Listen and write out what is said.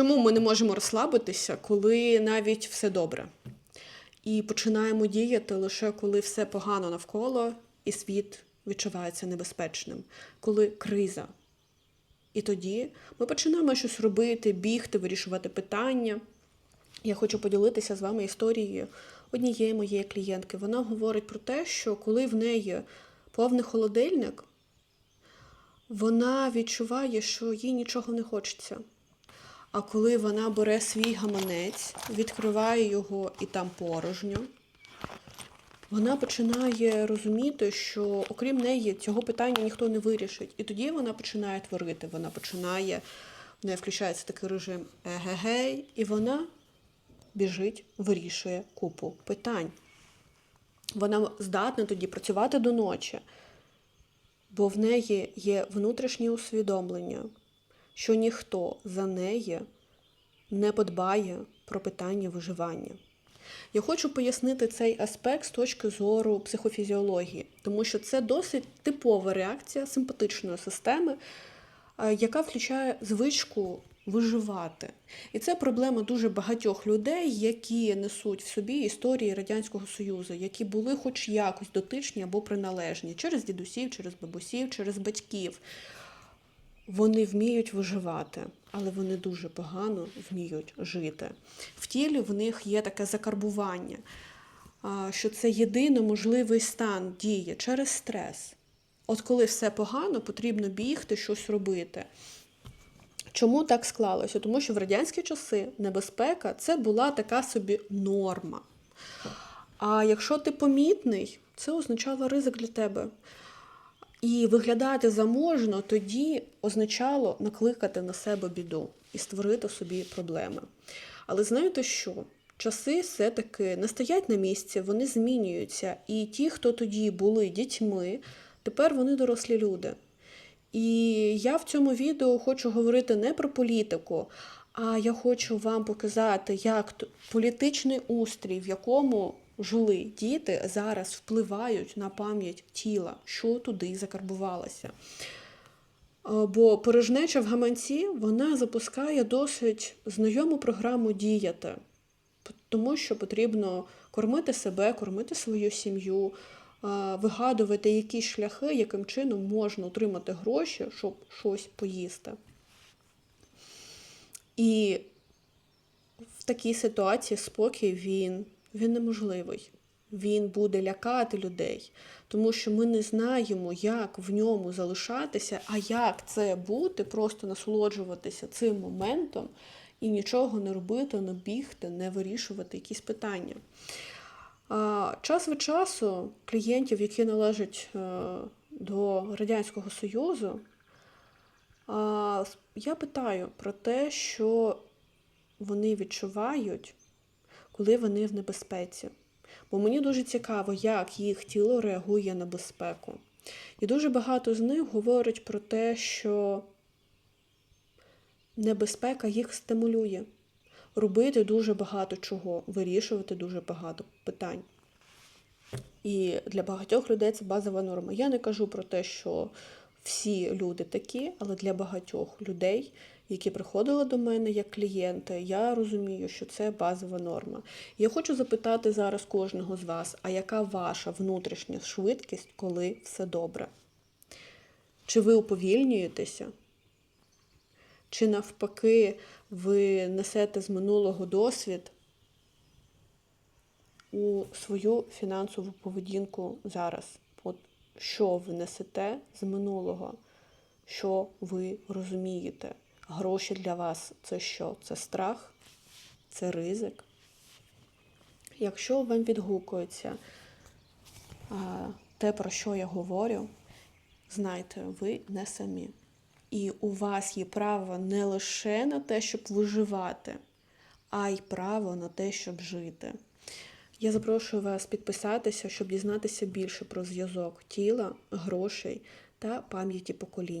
Чому ми не можемо розслабитися, коли навіть все добре? І починаємо діяти лише коли все погано навколо, і світ відчувається небезпечним, коли криза. І тоді ми починаємо щось робити, бігти, вирішувати питання. Я хочу поділитися з вами історією однієї моєї клієнтки. Вона говорить про те, що коли в неї повний холодильник, вона відчуває, що їй нічого не хочеться. А коли вона бере свій гаманець, відкриває його і там порожньо, вона починає розуміти, що окрім неї цього питання ніхто не вирішить. І тоді вона починає творити, вона починає, в неї включається такий режим егегей, і вона біжить, вирішує купу питань. Вона здатна тоді працювати до ночі, бо в неї є внутрішнє усвідомлення, що ніхто за неї не подбає про питання виживання. Я хочу пояснити цей аспект з точки зору психофізіології, тому що це досить типова реакція симпатичної системи, е, яка включає звичку виживати. І це проблема дуже багатьох людей, які несуть в собі історії Радянського Союзу, які були хоч якось дотичні або приналежні через дідусів, через бабусів, через батьків. Вони вміють виживати, але вони дуже погано вміють жити. В тілі в них є таке закарбування, що це єдиний можливий стан дії через стрес. От коли все погано, потрібно бігти, щось робити. Чому так склалося? Тому що в радянські часи небезпека це була така собі норма. А якщо ти помітний, це означало ризик для тебе. І виглядати заможно тоді означало накликати на себе біду і створити собі проблеми. Але знаєте що? Часи все-таки не стоять на місці, вони змінюються. І ті, хто тоді були дітьми, тепер вони дорослі люди. І я в цьому відео хочу говорити не про політику, а я хочу вам показати, як політичний устрій, в якому жили діти, зараз впливають на пам'ять тіла, що туди закарбувалося. Бо порожнеча в гаманці вона запускає досить знайому програму діяти, тому що потрібно кормити себе, кормити свою сім'ю, вигадувати якісь шляхи, яким чином можна отримати гроші, щоб щось поїсти. І в такій ситуації спокій він, він неможливий. Він буде лякати людей, тому що ми не знаємо, як в ньому залишатися, а як це бути, просто насолоджуватися цим моментом і нічого не робити, не бігти, не вирішувати якісь питання. Час від часу клієнтів, які належать е, до Радянського Союзу, я питаю про те, що вони відчувають, коли вони в небезпеці. Бо мені дуже цікаво, як їх тіло реагує на безпеку. І дуже багато з них говорять про те, що небезпека їх стимулює робити дуже багато чого, вирішувати дуже багато питань. І для багатьох людей це базова норма. Я не кажу про те, що всі люди такі, але для багатьох людей, які приходили до мене як клієнти, я розумію, що це базова норма. Я хочу запитати зараз кожного з вас, а яка ваша внутрішня швидкість, коли все добре? Чи ви уповільнюєтеся? Чи навпаки ви несете з минулого досвід у свою фінансову поведінку зараз? От що ви несете з минулого? Що ви розумієте? Гроші для вас це що? Це страх? Це ризик? Якщо вам відгукується те, про що я говорю, знайте, ви не самі. І у вас є право не лише на те, щоб виживати, а й право на те, щоб жити. Я запрошую вас підписатися, щоб дізнатися більше про зв'язок тіла, грошей та пам'яті поколінь.